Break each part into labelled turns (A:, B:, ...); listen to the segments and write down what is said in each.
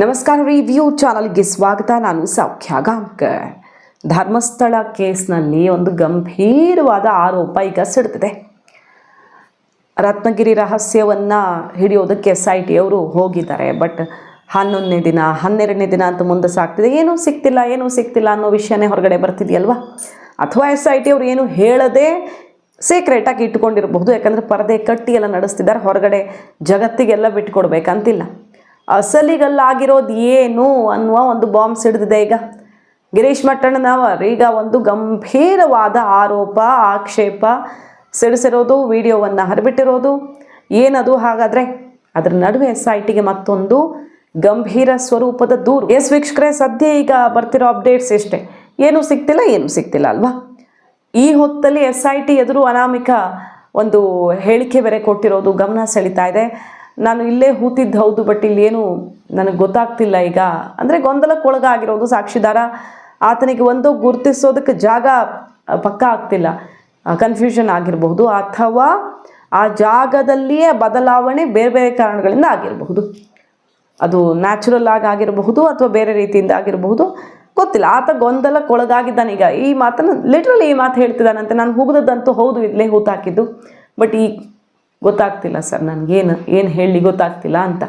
A: ನಮಸ್ಕಾರ ರಿವ್ಯೂ ಚಾನಲ್ಗೆ ಸ್ವಾಗತ. ನಾನು ಸೌಖ್ಯ ಗಾಂಕರ್ ಧರ್ಮಸ್ಥಳ ಕೇಸ್ನಲ್ಲಿ ಒಂದು ಗಂಭೀರವಾದ ಆರೋಪ ಈಗ ಸಿಡ್ತಿದೆ. ರತ್ನಗಿರಿ ರಹಸ್ಯವನ್ನು ಹಿಡಿಯೋದಕ್ಕೆ ಎಸ್ ಐ ಟಿ ಅವರು ಹೋಗಿದ್ದಾರೆ. ಬಟ್ ಹನ್ನೊಂದನೇ ದಿನ, ಹನ್ನೆರಡನೇ ದಿನ ಅಂತ ಮುಂದೆ ಸಾಕ್ತಿದೆ ಏನೂ ಸಿಗ್ತಿಲ್ಲ ಏನೂ ಸಿಗ್ತಿಲ್ಲ ಅನ್ನೋ ವಿಷಯನೇ ಹೊರಗಡೆ ಬರ್ತಿದೆಯಲ್ವಾ? ಅಥವಾ ಎಸ್ ಐ ಟಿ ಅವರು ಏನು ಹೇಳದೆ ಸೀಕ್ರೆಟಾಗಿ ಇಟ್ಕೊಂಡಿರಬಹುದು ಯಾಕಂದರೆ ಪರದೆ ಕಟ್ಟಿ ಎಲ್ಲ ನಡೆಸ್ತಿದ್ದಾರೆ. ಹೊರಗಡೆ ಜಗತ್ತಿಗೆಲ್ಲ ಬಿಟ್ಕೊಡ್ಬೇಕಂತಿಲ್ಲ. ಅಸಲಿಗಲ್ಲಾಗಿರೋದು ಏನು ಅನ್ನುವ ಒಂದು ಬಾಂಬ್ ಸಿಡಿದಿದೆ ಈಗ. ಗಿರೀಶ್ ಮಟ್ಟಣ್ಣನವರು ಈಗ ಒಂದು ಗಂಭೀರವಾದ ಆರೋಪ, ಆಕ್ಷೇಪ ಸಿಡಿಸಿರೋದು, ವಿಡಿಯೋವನ್ನು ಹರಿಬಿಟ್ಟಿರೋದು. ಏನದು ಹಾಗಾದರೆ? ಅದರ ನಡುವೆ ಎಸ್ ಐ ಟಿಗೆ ಮತ್ತೊಂದು ಗಂಭೀರ ಸ್ವರೂಪದ ದೂರು. ಎಸ್ ವೀಕ್ಷಕರೇ, ಸದ್ಯ ಈಗ ಬರ್ತಿರೋ ಅಪ್ಡೇಟ್ಸ್ ಎಷ್ಟೇ? ಏನೂ ಸಿಗ್ತಿಲ್ಲ ಏನೂ ಸಿಗ್ತಿಲ್ಲ ಅಲ್ವಾ? ಈ ಹೊತ್ತಲ್ಲಿ ಎಸ್ ಐ ಟಿ ಎದುರು ಅನಾಮಿಕ ಒಂದು ಹೇಳಿಕೆ ಬೇರೆ ಕೊಟ್ಟಿರೋದು ಗಮನ ಸೆಳೀತಾ ಇದೆ. ನಾನು ಇಲ್ಲೇ ಹೂತಿದ್ದು ಹೌದು ಬಟ್ ಇಲ್ಲೇನು ನನಗೆ ಗೊತ್ತಾಗ್ತಿಲ್ಲ ಈಗ. ಅಂದರೆ ಗೊಂದಲಕ್ಕೊಳಗಾಗಿರೋದು ಸಾಕ್ಷಿದಾರ. ಆತನಿಗೆ ಒಂದು ಗುರುತಿಸೋದಕ್ಕೆ ಜಾಗ ಪಕ್ಕ ಆಗ್ತಿಲ್ಲ. ಕನ್ಫ್ಯೂಷನ್ ಆಗಿರಬಹುದು. ಅಥವಾ ಆ ಜಾಗದಲ್ಲಿಯೇ ಬದಲಾವಣೆ ಬೇರೆ ಬೇರೆ ಕಾರಣಗಳಿಂದ ಆಗಿರಬಹುದು. ಅದು ನ್ಯಾಚುರಲ್ ಆಗಿ ಆಗಿರಬಹುದು ಅಥವಾ ಬೇರೆ ರೀತಿಯಿಂದ ಆಗಿರಬಹುದು. ಗೊತ್ತಿಲ್ಲ. ಆತ ಗೊಂದಲಕ್ಕೊಳಗಾಗಿದ್ದಾನೆ. ಈಗ ಈ ಮಾತನ್ನು ಲಿಟ್ರಲಿ ಈ ಮಾತು ಹೇಳ್ತಿದ್ದಾನಂತೆ. ನಾನು ಹೋಗದಂತೂ ಹೌದು, ಇಲ್ಲೇ ಹೂತಾಕಿದ್ದು. ಬಟ್ ಈಗ ಗೊತ್ತಾಗ್ತಿಲ್ಲ ಸರ್, ನನಗೇನು, ಏನು ಹೇಳಿ ಗೊತ್ತಾಗ್ತಿಲ್ಲ ಅಂತ.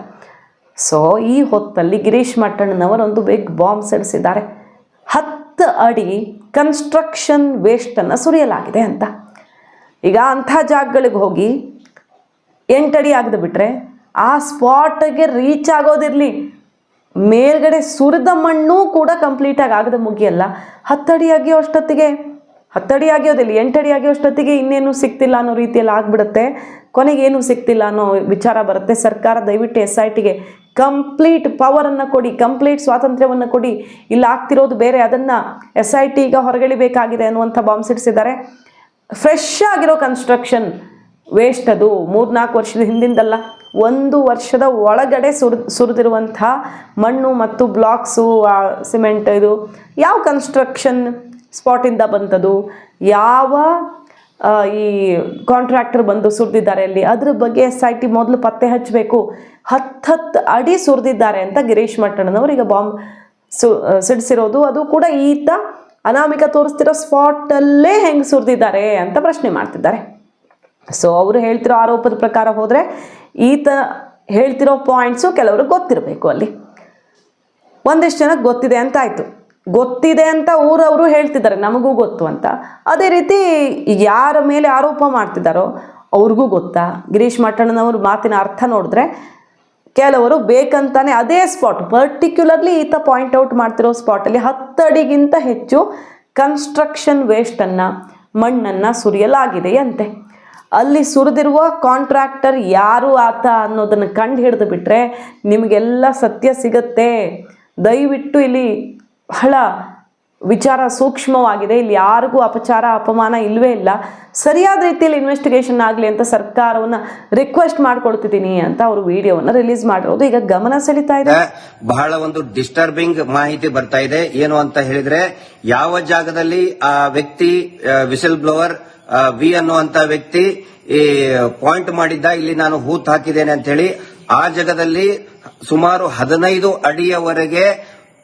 A: ಸೊ ಈ ಹೊತ್ತಲ್ಲಿ ಗಿರೀಶ್ ಮಟ್ಟಣ್ಣನವರೊಂದು ಬಿಗ್ ಬಾಂಬ್ ಸಿಡಿಸಿದ್ದಾರೆ. ಹತ್ತು ಅಡಿ ಕನ್ಸ್ಟ್ರಕ್ಷನ್ ವೇಸ್ಟನ್ನು ಸುರಿಯಲಾಗಿದೆ ಅಂತ. ಈಗ ಅಂಥ ಜಾಗಗಳಿಗೆ ಹೋಗಿ ಎಂಟಡಿ ಆಗದೆ ಬಿಟ್ಟರೆ ಆ ಸ್ಪಾಟ್ಗೆ ರೀಚ್ ಆಗೋದಿರಲಿ. ಮೇಲ್ಗಡೆ ಸುರಿದ ಮಣ್ಣು ಕೂಡ ಕಂಪ್ಲೀಟಾಗಿ ಆಗದೆ ಮುಗಿಯಲ್ಲ. ಹತ್ತಡಿ ಅಷ್ಟೊತ್ತಿಗೆ ಹತ್ತಡಿ ಆಗಿಯೋದಿಲ್ಲ ಎಂಟಡಿ ಅಷ್ಟೊತ್ತಿಗೆ ಇನ್ನೇನು ಸಿಗ್ತಿಲ್ಲ ಅನ್ನೋ ರೀತಿಯಲ್ಲಿ ಆಗ್ಬಿಡುತ್ತೆ. ಏನು ಸಿಗ್ತಿಲ್ಲ ಅನ್ನೋ ವಿಚಾರ ಬರುತ್ತೆ. ಸರ್ಕಾರ ದಯವಿಟ್ಟು ಎಸ್ ಐ ಟಿಗೆ ಕಂಪ್ಲೀಟ್ ಪವರನ್ನು ಕೊಡಿ, ಕಂಪ್ಲೀಟ್ ಸ್ವಾತಂತ್ರ್ಯವನ್ನು ಕೊಡಿ. ಇಲ್ಲ ಆಗ್ತಿರೋದು ಬೇರೆ, ಅದನ್ನು ಎಸ್ ಐ ಟಿ ಈಗ ಹೊರಗಿಳಿಬೇಕಾಗಿದೆ ಅನ್ನುವಂಥ ಬಾಂಬ್ ಸಿಡಿಸಿದ್ದಾರೆ. ಫ್ರೆಶ್ ಆಗಿರೋ ಕನ್ಸ್ಟ್ರಕ್ಷನ್ ವೇಸ್ಟ್ ಅದು. ಮೂರ್ನಾಲ್ಕು ವರ್ಷದ ಹಿಂದಿಂದಲ್ಲ, ಒಂದು ವರ್ಷದ ಒಳಗಡೆ ಸುರ್ ಮಣ್ಣು ಮತ್ತು ಬ್ಲಾಕ್ಸು ಸಿಮೆಂಟ್ ಇದು. ಯಾವ ಕನ್ಸ್ಟ್ರಕ್ಷನ್ ಸ್ಪಾಟಿಂದ ಬಂತದು. ಯಾವ ಈ ಕಾಂಟ್ರಾಕ್ಟರ್ ಬಂದು ಸುರಿದಿದ್ದಾರೆ ಅಲ್ಲಿ, ಅದ್ರ ಬಗ್ಗೆ ಎಸ್ ಐ ಟಿ ಮೊದಲು ಪತ್ತೆ ಹಚ್ಚಬೇಕು ಹತ್ತತ್ತು ಅಡಿ ಸುರಿದಿದ್ದಾರೆ ಅಂತ ಗಿರೀಶ್ ಮಟ್ಟಣ್ಣನವರು ಈಗ ಬಾಂಬ್ ಸು ಸಿಡಿಸಿರೋದು. ಅದು ಕೂಡ ಈತ ಅನಾಮಿಕ ತೋರಿಸ್ತಿರೋ ಸ್ಪಾಟಲ್ಲೇ ಹೆಂಗೆ ಸುರಿದಿದ್ದಾರೆ ಅಂತ ಪ್ರಶ್ನೆ ಮಾಡ್ತಿದ್ದಾರೆ. ಸೊ ಅವರು ಹೇಳ್ತಿರೋ ಆರೋಪದ ಪ್ರಕಾರ ಹೋದರೆ ಈತ ಹೇಳ್ತಿರೋ ಪಾಯಿಂಟ್ಸು ಕೆಲವರು ಗೊತ್ತಿರಬೇಕು ಅಲ್ಲಿ. ಒಂದಿಷ್ಟು ಜನಕ್ಕೆ ಗೊತ್ತಿದೆ ಅಂತ ಆಯಿತು. ಗೊತ್ತಿದೆ ಅಂತ ಊರವರು ಹೇಳ್ತಿದ್ದಾರೆ, ನಮಗೂ ಗೊತ್ತು ಅಂತ. ಅದೇ ರೀತಿ ಯಾರ ಮೇಲೆ ಆರೋಪ ಮಾಡ್ತಿದ್ದಾರೋ ಅವ್ರಿಗೂ ಗೊತ್ತಾ? ಗಿರೀಶ್ ಮಠಣ್ಣನವ್ರ ಮಾತಿನ ಅರ್ಥ ನೋಡಿದ್ರೆ ಕೆಲವರು ಬೇಕಂತಾನೆ ಅದೇ ಸ್ಪಾಟ್ ಪರ್ಟಿಕ್ಯುಲರ್ಲಿ ಈತ ಪಾಯಿಂಟ್ ಔಟ್ ಮಾಡ್ತಿರೋ ಸ್ಪಾಟಲ್ಲಿ ಹತ್ತಡಿಗಿಂತ ಹೆಚ್ಚು ಕನ್ಸ್ಟ್ರಕ್ಷನ್ ವೇಸ್ಟನ್ನು ಮಣ್ಣನ್ನು ಸುರಿಯಲಾಗಿದೆಯಂತೆ ಅಲ್ಲಿ ಸುರಿದಿರುವ ಕಾಂಟ್ರಾಕ್ಟರ್ ಯಾರು ಆತ ಅನ್ನೋದನ್ನು ಕಂಡು ಹಿಡಿದು ಬಿಟ್ಟರೆ ನಿಮಗೆಲ್ಲ ಸತ್ಯ ಸಿಗತ್ತೆ. ದಯವಿಟ್ಟು ಇಲ್ಲಿ ಬಹಳ ವಿಚಾರ ಸೂಕ್ಷ್ಮವಾಗಿದೆ. ಇಲ್ಲಿ ಯಾರಿಗೂ ಅಪಚಾರ, ಅಪಮಾನ ಇಲ್ಲವೇ ಇಲ್ಲ. ಸರಿಯಾದ ರೀತಿಯಲ್ಲಿ ಇನ್ವೆಸ್ಟಿಗೇಷನ್ ಆಗಲಿ ಅಂತ ಸರ್ಕಾರವನ್ನ ರಿಕ್ವೆಸ್ಟ್ ಮಾಡ್ಕೊಳ್ತಿದ್ದೀನಿ ಅಂತ ಅವರು ವಿಡಿಯೋವನ್ನು ರಿಲೀಸ್ ಮಾಡಿರೋದು. ಈಗ ಗಮನ ಸೆಳಿತಾ ಇದೆ.
B: ಬಹಳ ಒಂದು ಡಿಸ್ಟರ್ಬಿಂಗ್ ಮಾಹಿತಿ ಬರ್ತಾ ಇದೆ. ಏನು ಅಂತ ಹೇಳಿದ್ರೆ, ಯಾವ ಜಾಗದಲ್ಲಿ ಆ ವ್ಯಕ್ತಿ ವಿಸಿಲ್ ಬ್ಲೋವರ್ ವಿ ಅನ್ನುವಂತ ವ್ಯಕ್ತಿ, ಈ ಪಾಯಿಂಟ್ ಮಾಡಿದ್ದ, ಇಲ್ಲಿ ನಾನು ಹೂತ್ ಹಾಕಿದ್ದೇನೆ ಅಂತ ಹೇಳಿ, ಆ ಜಾಗದಲ್ಲಿ ಸುಮಾರು ಹದಿನೈದು ಅಡಿಯವರೆಗೆ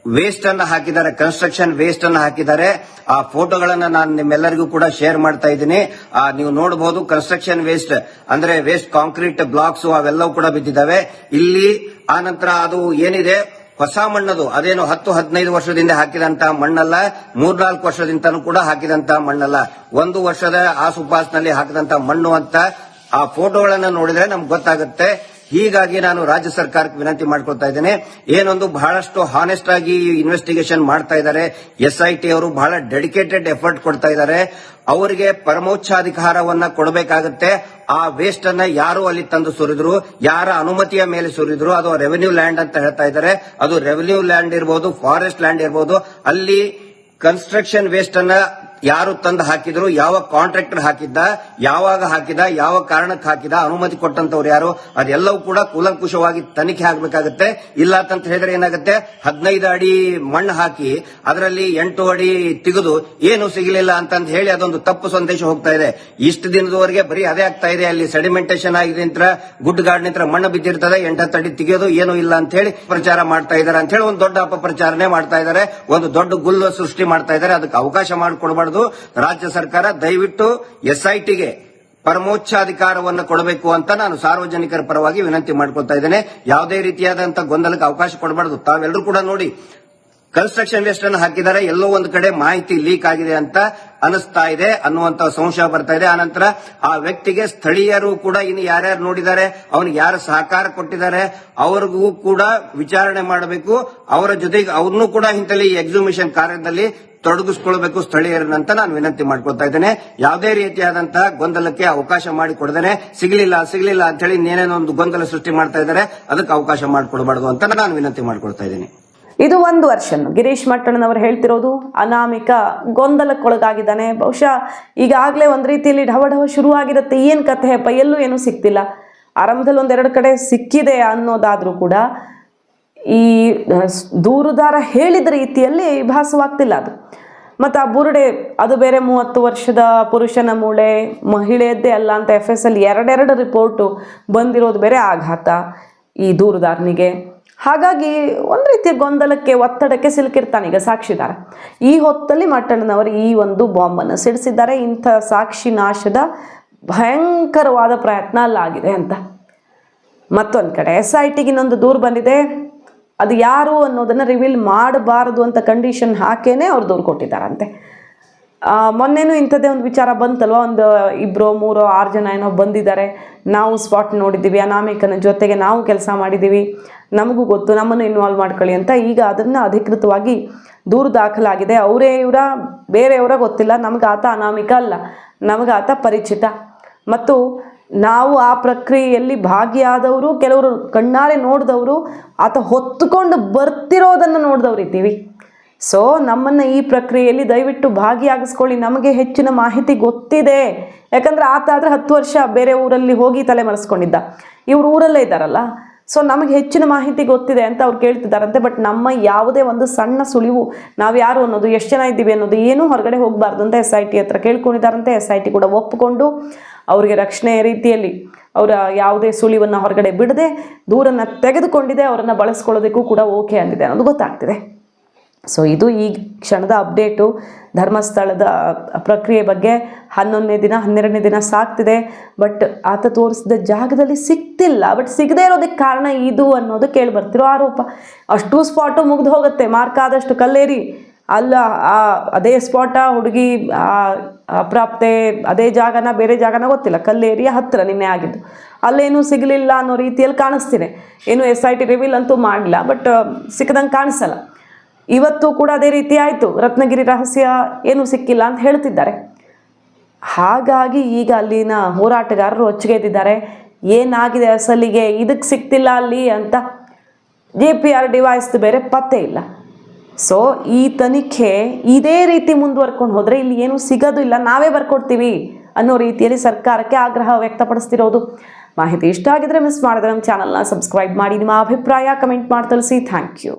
B: ವೇಸ್ಟ್ ಅನ್ನ ಹಾಕಿದ್ದಾರೆ ಕನ್ಸ್ಟ್ರಕ್ಷನ್ ವೇಸ್ಟ್ ಅನ್ನ ಹಾಕಿದ್ದಾರೆ. ಆ ಫೋಟೋಗಳನ್ನ ನಾನು ನಿಮ್ಮೆಲ್ಲರಿಗೂ ಕೂಡ ಶೇರ್ ಮಾಡ್ತಾ ಇದ್ದೀನಿ. ನೀವು ನೋಡಬಹುದು ಕನ್ಸ್ಟ್ರಕ್ಷನ್ ವೇಸ್ಟ್ ಅಂದ್ರೆ ವೇಸ್ಟ್ ಕಾಂಕ್ರೀಟ್ ಬ್ಲಾಕ್ಸ್ ಅವೆಲ್ಲವೂ ಕೂಡ ಬಿದ್ದಿದ್ದಾವೆ. ಇಲ್ಲಿ ಆ ನಂತರ ಅದು ಏನಿದೆ? ಹೊಸ ಮಣ್ಣದು, ಅದೇನು ಹತ್ತು, ಹದಿನೈದು ವರ್ಷದಿಂದ ಹಾಕಿದಂತ ಮಣ್ಣಲ್ಲ, ಮೂರ್ನಾಲ್ಕು ವರ್ಷದಿಂದನೂ ಕೂಡ ಹಾಕಿದಂತ ಮಣ್ಣಲ್ಲ. ಒಂದು ವರ್ಷದ ಆಸುಪಾಸ್ನಲ್ಲಿ ಹಾಕಿದಂತ ಮಣ್ಣು ಅಂತ ಆ ಫೋಟೋಗಳನ್ನ ನೋಡಿದ್ರೆ ನಮ್ಗೆ ಗೊತ್ತಾಗುತ್ತೆ. ಹೀಗಾಗಿ ನಾನು ರಾಜ್ಯ ಸರ್ಕಾರಕ್ಕೆ ವಿನಂತಿ ಮಾಡ್ಕೊಳ್ತಾ ಇದ್ದೇನೆ. ಏನೊಂದು ಬಹಳಷ್ಟು ಹಾನೆಸ್ಟ್ ಆಗಿ ಇನ್ವೆಸ್ಟಿಗೇಷನ್ ಮಾಡ್ತಾ ಇದ್ದಾರೆ. ಎಸ್ಐಟಿ ಅವರು ಬಹಳ ಡೆಡಿಕೇಟೆಡ್ ಎಫರ್ಟ್ ಕೊಡ್ತಾ ಇದ್ದಾರೆ. ಅವರಿಗೆ ಪರಮೋಚ್ಚಾಧಿಕಾರವನ್ನ ಕೊಡಬೇಕಾಗುತ್ತೆ. ಆ ವೇಸ್ಟ್ ಅನ್ನ ಯಾರು ಅಲ್ಲಿ ತಂದು ಸುರಿದ್ರು, ಯಾರ ಅನುಮತಿಯ ಮೇಲೆ ಸುರಿದ್ರು, ಅದು ರೆವೆನ್ಯೂ ಲ್ಯಾಂಡ್ ಅಂತ ಹೇಳ್ತಾ ಇದ್ದಾರೆ. ಅದು ರೆವೆನ್ಯೂ ಲ್ಯಾಂಡ್ ಇರಬಹುದು ಫಾರೆಸ್ಟ್ ಲ್ಯಾಂಡ್ ಇರಬಹುದು ಅಲ್ಲಿ ಕನ್ಸ್ಟ್ರಕ್ಷನ್ ವೇಸ್ಟ್ ಅನ್ನ ಯಾರು ತಂದು ಹಾಕಿದ್ರು, ಯಾವ ಕಾಂಟ್ರಾಕ್ಟರ್ ಹಾಕಿದ್ದ, ಯಾವಾಗ ಹಾಕಿದ, ಯಾವ ಕಾರಣಕ್ಕೆ ಹಾಕಿದ, ಅನುಮತಿ ಕೊಟ್ಟಂತವ್ರು ಯಾರು, ಅದೆಲ್ಲವೂ ಕೂಡ ಕೂಲಂಕುಷವಾಗಿ ತನಿಖೆ ಆಗಬೇಕಾಗುತ್ತೆ. ಇಲ್ಲ ಅಂತ ಹೇಳಿದ್ರೆ ಏನಾಗುತ್ತೆ? ಹದಿನೈದು ಅಡಿ ಮಣ್ಣು ಹಾಕಿ, ಅದರಲ್ಲಿ ಎಂಟು ಅಡಿ ತೆಗೆದು ಏನು ಸಿಗಲಿಲ್ಲ ಅಂತಂದು ಹೇಳಿ ಅದೊಂದು ತಪ್ಪು ಸಂದೇಶ ಹೋಗ್ತಾ ಇದೆ. ಇಷ್ಟು ದಿನದವರೆಗೆ ಬರೀ ಅದೇ ಆಗ್ತಾ ಇದೆ. ಅಲ್ಲಿ ಸೆಡಿಮೆಂಟೇಷನ್ ಆಗಿದೆ ನಂತರ ಗುಡ್ ಗಾರ್ಡ್ ನಿಂತ್ರ ಮಣ್ಣು ಬಿದ್ದಿರ್ತದೆ. ಎಂಟತ್ತು ಅಡಿ ತೆಗೆಯೋದು ಏನು ಇಲ್ಲ ಅಂತ ಹೇಳಿ ಪ್ರಚಾರ ಮಾಡ್ತಾ ಇದ್ದಾರೆ ಅಂತ ಹೇಳಿ ಒಂದು ದೊಡ್ಡ ಅಪಪ್ರಚಾರನೆ ಮಾಡ್ತಾ ಇದ್ದಾರೆ. ಒಂದು ದೊಡ್ಡ ಗುಲ್ಲು ಸೃಷ್ಟಿ ಮಾಡ್ತಾ ಇದ್ದಾರೆ. ಅದಕ್ಕೆ ಅವಕಾಶ ಮಾಡಿಕೊಡಬಾರ್ದು. ರಾಜ್ಯ ಸರ್ಕಾರ ದಯವಿಟ್ಟು ಎಸ್ಐಟಿಗೆ ಪರಮೋಚ್ಚಾಧಿಕಾರವನ್ನು ಕೊಡಬೇಕು ಅಂತ ನಾನು ಸಾರ್ವಜನಿಕರ ಪರವಾಗಿ ವಿನಂತಿ ಮಾಡ್ಕೊಳ್ತಾ ಇದ್ದೇನೆ. ಯಾವುದೇ ರೀತಿಯಾದಂತಹ ಗೊಂದಲಕ್ಕೆ ಅವಕಾಶ ಕೊಡಬಾರದು. ತಾವೆಲ್ಲರೂ ಕೂಡ ನೋಡಿ, ಕನ್ಸ್ಟ್ರಕ್ಷನ್ ವೇಸ್ಟ್ ಅನ್ನು ಹಾಕಿದ್ದಾರೆ, ಎಲ್ಲೋ ಒಂದು ಕಡೆ ಮಾಹಿತಿ ಲೀಕ್ ಆಗಿದೆ ಅಂತ ಅನಿಸ್ತಾ ಇದೆ ಅನ್ನುವಂತ ಸಂಶಯ ಬರ್ತಾ ಇದೆ. ಆನಂತರ ಆ ವ್ಯಕ್ತಿಗೆ ಸ್ಥಳೀಯರು ಕೂಡ ಇನ್ನು ಯಾರ್ಯಾರು ನೋಡಿದ್ದಾರೆ, ಅವನಿಗೆ ಯಾರು ಸಹಕಾರ ಕೊಟ್ಟಿದ್ದಾರೆ, ಅವ್ರಿಗೂ ಕೂಡ ವಿಚಾರಣೆ ಮಾಡಬೇಕು. ಅವರ ಜೊತೆಗೆ ಅವ್ರನ್ನೂ ಕೂಡ ಇಂತಲ್ಲಿ ಎಕ್ಸಿಮಿಷನ್ ಕಾರ್ಯದಲ್ಲಿ ತೊಡಗಿಸ್ಕೊಳ್ಬೇಕು ಸ್ಥಳೀಯರನ್ನಂತ ನಾನು ವಿನಂತಿ ಮಾಡ್ಕೊಳ್ತಾ ಇದ್ದೇನೆ. ಯಾವುದೇ ರೀತಿಯಾದಂತಹ ಗೊಂದಲಕ್ಕೆ ಅವಕಾಶ ಮಾಡಿಕೊಡದೇನೆ ಸಿಗಲಿಲ್ಲ ಸಿಗಲಿಲ್ಲ ಅಂತ ಹೇಳಿ ಇನ್ನೇನೇನೋ ಒಂದು ಗೊಂದಲ ಸೃಷ್ಟಿ ಮಾಡ್ತಾ ಇದ್ದಾರೆ, ಅದಕ್ಕೆ ಅವಕಾಶ ಮಾಡಿಕೊಡಬಾರ್ದು ಅಂತ ನಾನು ವಿನಂತಿ ಮಾಡ್ಕೊಳ್ತಾ ಇದ್ದೀನಿ.
A: ಇದು ಒಂದು ವರ್ಷನ್. ಗಿರೀಶ್ ಮಟ್ಟಣ್ಣನವರು ಹೇಳ್ತಿರೋದು, ಅನಾಮಿಕ ಗೊಂದಲಕ್ಕೊಳಗಾಗಿದ್ದಾನೆ. ಬಹುಶಃ ಈಗಾಗಲೇ ಒಂದ್ ರೀತಿಯಲ್ಲಿ ಢವಢವ ಶುರುವಾಗಿರುತ್ತೆ. ಏನು ಕಥೆ ಅಪ್ಪ? ಎಲ್ಲೂ ಏನೂ ಸಿಕ್ತಿಲ್ಲ ಆರಂಭದಲ್ಲಿ ಒಂದೆರಡು ಕಡೆ ಸಿಕ್ಕಿದೆ ಅನ್ನೋದಾದರೂ ಕೂಡ ಈ ದೂರುದಾರ ಹೇಳಿದ ರೀತಿಯಲ್ಲಿ ಭಾಸವಾಗ್ತಿಲ್ಲ ಅದು. ಮತ್ತು ಆ ಬುರುಡೆ, ಅದು ಬೇರೆ ಮೂವತ್ತು ವರ್ಷದ ಪುರುಷನ ಮೂಳೆ, ಮಹಿಳೆಯದ್ದೇ ಅಲ್ಲ ಅಂತ ಎಫ್ ಎಸ್ ಅಲ್ಲಿ ಎರಡೆರಡು ರಿಪೋರ್ಟು ಬಂದಿರೋದು ಬೇರೆ ಆಘಾತ ಈ ದೂರುದಾರನಿಗೆ. ಹಾಗಾಗಿ ಒಂದು ರೀತಿಯ ಗೊಂದಲಕ್ಕೆ, ಒತ್ತಡಕ್ಕೆ ಸಿಲುಕಿರ್ತಾನೆ ಈಗ ಸಾಕ್ಷಿದಾರ. ಈ ಹೊತ್ತಲ್ಲಿ ಮಟ್ಟಣ್ಣನವರು ಈ ಒಂದು ಬಾಂಬನ್ನು ಸಿಡಿಸಿದ್ದಾರೆ. ಇಂಥ ಸಾಕ್ಷಿ ನಾಶದ ಭಯಂಕರವಾದ ಪ್ರಯತ್ನ ಅಲ್ಲಾಗಿದೆ ಅಂತ. ಮತ್ತೊಂದು ಕಡೆ ಎಸ್ ಐ ಟಿಗೆ ಇನ್ನೊಂದು ದೂರು ಬಂದಿದೆ. ಅದು ಯಾರು ಅನ್ನೋದನ್ನು ರಿವೀಲ್ ಮಾಡಬಾರದು ಅಂತ ಕಂಡೀಷನ್ ಹಾಕೇನೆ ಅವ್ರು ದೂರು ಕೊಟ್ಟಿದ್ದಾರಂತೆ. ಮೊನ್ನೆನೂ ಇಂಥದ್ದೇ ಒಂದು ವಿಚಾರ ಬಂತಲ್ವ? ಒಂದು ಇಬ್ಬರು ಮೂರೋ, ಆರು ಜನ ಏನೋ ಬಂದಿದ್ದಾರೆ. ನಾವು ಸ್ಪಾಟ್ ನೋಡಿದ್ದೀವಿ, ಅನಾಮಿಕನ ಜೊತೆಗೆ ನಾವು ಕೆಲಸ ಮಾಡಿದ್ದೀವಿ. ನಮಗೂ ಗೊತ್ತು, ನಮ್ಮನ್ನು ಇನ್ವಾಲ್ವ್ ಮಾಡ್ಕೊಳ್ಳಿ ಅಂತ ಈಗ ಅದನ್ನು ಅಧಿಕೃತವಾಗಿ ದೂರು ದಾಖಲಾಗಿದೆ. ಅವರೇ ಇವರ, ಬೇರೆಯವರ ಗೊತ್ತಿಲ್ಲ. ನಮಗೆ ಆತ ಅನಾಮಿಕ ಅಲ್ಲ. ನಮಗೆ ಆತ ಪರಿಚಿತ. ಮತ್ತು ನಾವು ಆ ಪ್ರಕ್ರಿಯೆಯಲ್ಲಿ ಭಾಗಿಯಾದವರು, ಕೆಲವರು ಕಣ್ಣಾರೆ ನೋಡಿದವರು, ಆತ ಹೊತ್ತುಕೊಂಡು ಬರ್ತಿರೋದನ್ನು ನೋಡಿದವ್ರು ಇದ್ದೀವಿ. ಸೊ ನಮ್ಮನ್ನು ಈ ಪ್ರಕ್ರಿಯೆಯಲ್ಲಿ ದಯವಿಟ್ಟು ಭಾಗಿಯಾಗಿಸ್ಕೊಳ್ಳಿ. ನಮಗೆ ಹೆಚ್ಚಿನ ಮಾಹಿತಿ ಗೊತ್ತಿದೆ. ಯಾಕಂದ್ರೆ ಆತ ಆದರೆ ಹತ್ತು ವರ್ಷ ಬೇರೆ ಊರಲ್ಲಿ ಹೋಗಿ ತಲೆ ಮರೆಸ್ಕೊಂಡಿದ್ದ ಇವರು ಊರಲ್ಲೇ ಇದ್ದಾರಲ್ಲ. ಸೊ ನಮಗೆ ಹೆಚ್ಚಿನ ಮಾಹಿತಿ ಗೊತ್ತಿದೆ ಅಂತ ಅವ್ರು ಕೇಳ್ತಿದ್ದಾರಂತೆ. ಬಟ್ ನಮ್ಮ ಯಾವುದೇ ಒಂದು ಸಣ್ಣ ಸುಳಿವು, ನಾವು ಯಾರು ಅನ್ನೋದು, ಎಷ್ಟು ಜನ ಇದ್ದೀವಿ ಅನ್ನೋದು ಏನೂ ಹೊರಗಡೆ ಹೋಗಬಾರ್ದು ಅಂತ ಎಸ್ ಐ ಟಿ ಹತ್ರ ಕೇಳ್ಕೊಂಡಿದ್ದಾರಂತೆ. ಎಸ್ ಐ ಟಿ ಕೂಡ ಒಪ್ಪಿಕೊಂಡು ಅವರಿಗೆ ರಕ್ಷಣೆ ರೀತಿಯಲ್ಲಿ ಅವರ ಯಾವುದೇ ಸುಳಿವನ್ನು ಹೊರಗಡೆ ಬಿಡದೆ ದೂರನ್ನು ತೆಗೆದುಕೊಂಡಿದೆ, ಅವರನ್ನು ಬಳಸ್ಕೊಳ್ಳೋದಕ್ಕೂ ಕೂಡ ಓಕೆ ಅಂದಿದೆ ಅನ್ನೋದು ಗೊತ್ತಾಗ್ತಿದೆ. ಸೊ ಇದು ಈ ಕ್ಷಣದ ಅಪ್ಡೇಟು ಧರ್ಮಸ್ಥಳದ ಪ್ರಕ್ರಿಯೆ ಬಗ್ಗೆ ಹನ್ನೊಂದನೇ ದಿನ, ಹನ್ನೆರಡನೇ ದಿನ ಸಾಕ್ತಿದೆ ಬಟ್ ಆತ ತೋರಿಸಿದ ಜಾಗದಲ್ಲಿ ಸಿಕ್ತಿಲ್ಲ ಬಟ್ ಸಿಗದೇ ಇರೋದಕ್ಕೆ ಕಾರಣ ಇದು ಅನ್ನೋದು ಕೇಳಿ ಬರ್ತಿರೋ ಆರೋಪ. ಅಷ್ಟು ಸ್ಪಾಟು ಮುಗಿದು ಹೋಗುತ್ತೆ, ಮಾರ್ಕ್ ಆದಷ್ಟು ಕಲ್ಲೇರಿ. ಅಲ್ಲ, ಆ, ಅದೇ ಸ್ಪಾಟ ಹುಡುಗಿ, ಆ ಅಪ್ರಾಪ್ತೆ ಅದೇ ಜಾಗನ, ಬೇರೆ ಜಾಗನ ಗೊತ್ತಿಲ್ಲ. ಕಲ್ಲೇರಿಯ ಹತ್ತಿರ ನಿನ್ನೆ ಆಗಿದ್ದು. ಅಲ್ಲೇನೂ ಸಿಗಲಿಲ್ಲ ಅನ್ನೋ ರೀತಿಯಲ್ಲಿ ಕಾಣಿಸ್ತಿದೆ. ಏನು ಎಸ್ ಐ ಟಿ ರಿವೀಲ್ ಅಂತೂ ಮಾಡಲಿಲ್ಲ ಬಟ್ ಸಿಕ್ಕದಂಗೆ ಕಾಣಿಸಲ್ಲ. ಇವತ್ತು ಕೂಡ ಅದೇ ರೀತಿ ಆಯಿತು. ರತ್ನಗಿರಿ ರಹಸ್ಯ ಏನೂ ಸಿಕ್ಕಿಲ್ಲ ಅಂತ ಹೇಳ್ತಿದ್ದಾರೆ. ಹಾಗಾಗಿ ಈಗ ಅಲ್ಲಿನ ಹೋರಾಟಗಾರರು ಹೊಚ್ಚಿಗೆದ್ದಿದ್ದಾರೆ ಏನಾಗಿದೆ ಅಸಲಿಗೆ? ಇದಕ್ಕೆ ಸಿಕ್ತಿಲ್ಲ ಅಲ್ಲಿ ಅಂತ ಜೆ ಪಿ ಆರ್ ಡಿವೈಸ್ದು ಬೇರೆ ಪತ್ತೆ ಇಲ್ಲ. ಸೊ ಈ ತನಿಖೆ ಇದೇ ರೀತಿ ಮುಂದುವರ್ಕೊಂಡು ಹೋದರೆ ಇಲ್ಲಿ ಏನೂ ಸಿಗೋದು ಇಲ್ಲ, ನಾವೇ ಬರ್ಕೊಡ್ತೀವಿ ಅನ್ನೋ ರೀತಿಯಲ್ಲಿ ಸರ್ಕಾರಕ್ಕೆ ಆಗ್ರಹ ವ್ಯಕ್ತಪಡಿಸ್ತಿರೋದು. ಮಾಹಿತಿ ಇಷ್ಟ ಆಗಿದ್ರೆ ಮಿಸ್ ಮಾಡಿದ್ರೆ ನಮ್ಮ ಚಾನಲ್ನ ಸಬ್ಸ್ಕ್ರೈಬ್ ಮಾಡಿ, ನಿಮ್ಮ ಅಭಿಪ್ರಾಯ ಕಮೆಂಟ್ ಮಾಡಿ ತಿಳಿಸಿ. Thank you